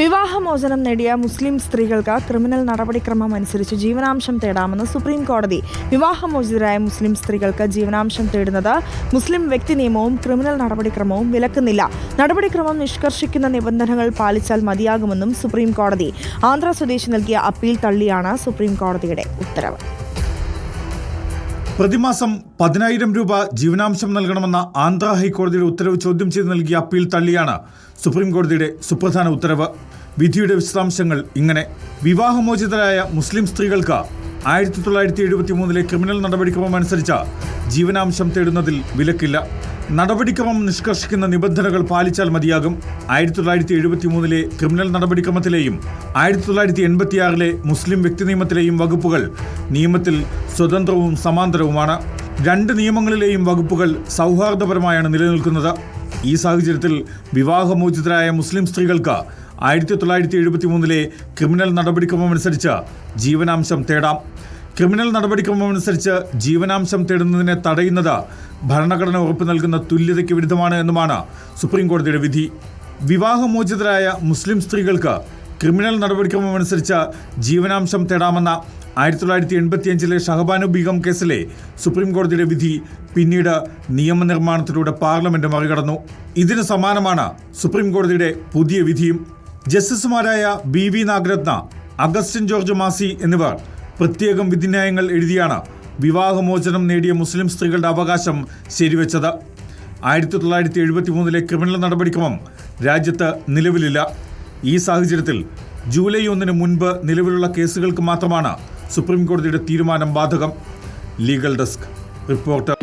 വിവാഹമോചനം നേടിയ മുസ്ലിം സ്ത്രീകൾക്ക് ക്രിമിനൽ നടപടിക്രമം അനുസരിച്ച് ജീവനാംശം തേടാമെന്ന് സുപ്രീം കോടതി. വിവാഹമോചിതരായ മുസ്ലിം സ്ത്രീകൾക്ക് ജീവനാംശം തേടുന്നത് മുസ്ലിം വ്യക്തി നിയമവും ക്രിമിനൽ നടപടിക്രമവും വിലക്കുന്നില്ല. നടപടിക്രമം നിഷ്കർഷിക്കുന്ന നിബന്ധനകൾ പാലിച്ചാൽ മതിയാകുമെന്നും സുപ്രീം കോടതി. ആന്ധ്ര സ്വദേശി നൽകിയ അപ്പീൽ തള്ളിയാണ് സുപ്രീം കോടതിയുടെ ഉത്തരവ്. പ്രതിമാസം പതിനായിരം രൂപ ജീവനാംശം നൽകണമെന്ന ആന്ധ്ര ഹൈക്കോടതിയുടെ ഉത്തരവ് ചോദ്യം ചെയ്ത് നൽകിയ അപ്പീൽ തള്ളിയാണ് സുപ്രീം കോടതിയുടെ സുപ്രധാന ഉത്തരവ്. വിധിയുടെ വിശദാംശങ്ങൾ ഇങ്ങനെ. വിവാഹമോചിതരായ മുസ്ലിം സ്ത്രീകൾക്ക് ആയിരത്തി തൊള്ളായിരത്തി എഴുപത്തി മൂന്നിലെ ക്രിമിനൽ നടപടിക്രമം അനുസരിച്ച് ജീവനാംശം തേടുന്നതിൽ വിലക്കില്ല. നടപടിക്രമം നിഷ്കർഷിക്കുന്ന നിബന്ധനകൾ പാലിച്ചാൽ മതിയാകും. ആയിരത്തി തൊള്ളായിരത്തി എഴുപത്തി മൂന്നിലെ ക്രിമിനൽ നടപടിക്രമത്തിലെയും ആയിരത്തി തൊള്ളായിരത്തി എൺപത്തിയാറിലെ മുസ്ലിം വ്യക്തി നിയമത്തിലെയും വകുപ്പുകൾ നിയമത്തിൽ സ്വതന്ത്രവും സമാന്തരവുമാണ്. രണ്ട് നിയമങ്ങളിലെയും വകുപ്പുകൾ സൗഹാർദ്ദപരമായാണ് നിലനിൽക്കുന്നത്. ഈ സാഹചര്യത്തിൽ വിവാഹമോചിതരായ മുസ്ലിം സ്ത്രീകൾക്ക് ആയിരത്തി തൊള്ളായിരത്തി എഴുപത്തി മൂന്നിലെ ക്രിമിനൽ നടപടിക്രമം അനുസരിച്ച് ജീവനാംശം തേടാം. ക്രിമിനൽ നടപടിക്രമമനുസരിച്ച് ജീവനാംശം തേടുന്നതിനെ തടയുന്നത് ഭരണഘടന ഉറപ്പു നൽകുന്ന തുല്യതയ്ക്ക് വിരുദ്ധമാണ് എന്നുമാണ് സുപ്രീംകോടതിയുടെ വിധി. വിവാഹമോചിതരായ മുസ്ലിം സ്ത്രീകൾക്ക് ക്രിമിനൽ നടപടിക്രമമനുസരിച്ച് ജീവനാംശം തേടാമെന്ന ആയിരത്തി തൊള്ളായിരത്തി എൺപത്തിയഞ്ചിലെ ഷഹബാനു ബീഗം കേസിലെ സുപ്രീംകോടതിയുടെ വിധി പിന്നീട് നിയമനിർമ്മാണത്തിലൂടെ പാർലമെന്റ് മറികടന്നു. ഇതിന് സമാനമാണ് സുപ്രീംകോടതിയുടെ പുതിയ വിധിയും. ജസ്റ്റിസുമാരായ ബി വി നാഗരത്ന അഗസ്റ്റിൻ ജോർജ് മാസി എന്നിവർ പ്രത്യേകം വിധിന്യായങ്ങൾ എഴുതിയാണ് വിവാഹമോചനം നേടിയ മുസ്ലിം സ്ത്രീകളുടെ അവകാശം ശരിവെച്ചത്. ആയിരത്തി തൊള്ളായിരത്തി എഴുപത്തി മൂന്നിലെ ക്രിമിനൽ നടപടിക്രമം രാജ്യത്ത് നിലവിലില്ല. ഈ സാഹചര്യത്തിൽ ജൂലൈ ഒന്നിന് മുൻപ് നിലവിലുള്ള കേസുകൾക്ക് മാത്രമാണ് സുപ്രീം കോടതിയുടെ തീരുമാനം ബാധകം. Legal desk reporter